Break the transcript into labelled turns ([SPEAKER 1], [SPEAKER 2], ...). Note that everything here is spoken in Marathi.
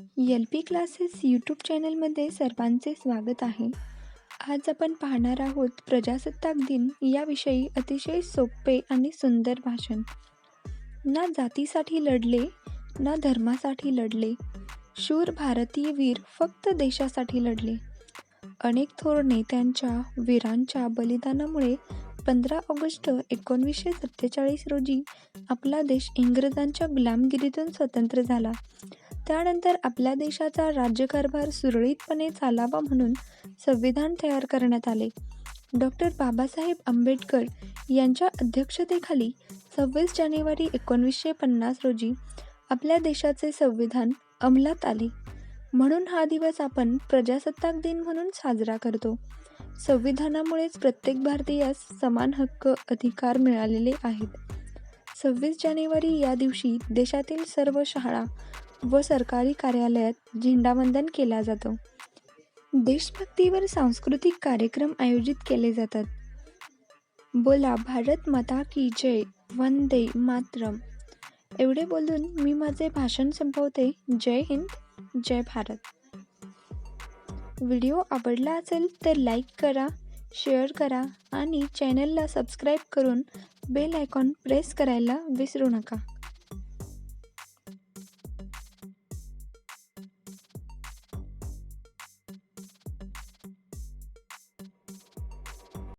[SPEAKER 1] एल पी क्लासेस यूट्यूब चॅनलमध्ये सर्वांचे स्वागत आहे. आज आपण पाहणार आहोत प्रजासत्ताक दिन याविषयी अतिशय सोपे आणि सुंदर भाषण. ना जातीसाठी लढले ना धर्मासाठी लढले. शूर भारतीय वीर फक्त देशासाठी लढले. अनेक थोर नेत्यांच्या वीरांच्या बलिदानामुळे पंधरा ऑगस्ट एकोणवीसशे सत्तेचाळीस रोजी आपला देश इंग्रजांच्या गुलामगिरीतून स्वतंत्र झाला. त्यानंतर आपल्या देशाचा राज्यकारभार सुरळीतपणे चालावा म्हणून संविधान तयार करण्यात आले. डॉक्टर बाबासाहेब आंबेडकर यांच्या अध्यक्षतेखाली सव्वीस जानेवारी एकोणवीसशे पन्नास रोजी आपल्या देशाचे संविधान अंमलात आले. म्हणून हा दिवस आपण प्रजासत्ताक दिन म्हणून साजरा करतो. संविधानामुळेच प्रत्येक भारतीयास समान हक्क अधिकार मिळालेले आहेत. सव्वीस जानेवारी या दिवशी देशातील सर्व शाळा व सरकारी कार्यालयात झेंडावंदन केला जातो. देशभक्तीवर सांस्कृतिक कार्यक्रम आयोजित केले जातात. बोला भारत माता की जय वंदे मातरम. एवढे बोलून मी माझे भाषण संपवते. जय हिंद जय भारत. व्हिडिओ आवडला असेल तर लाईक करा शेअर करा आणि चॅनलला सबस्क्राईब करून बेल आयकॉन प्रेस करायला विसरू नका.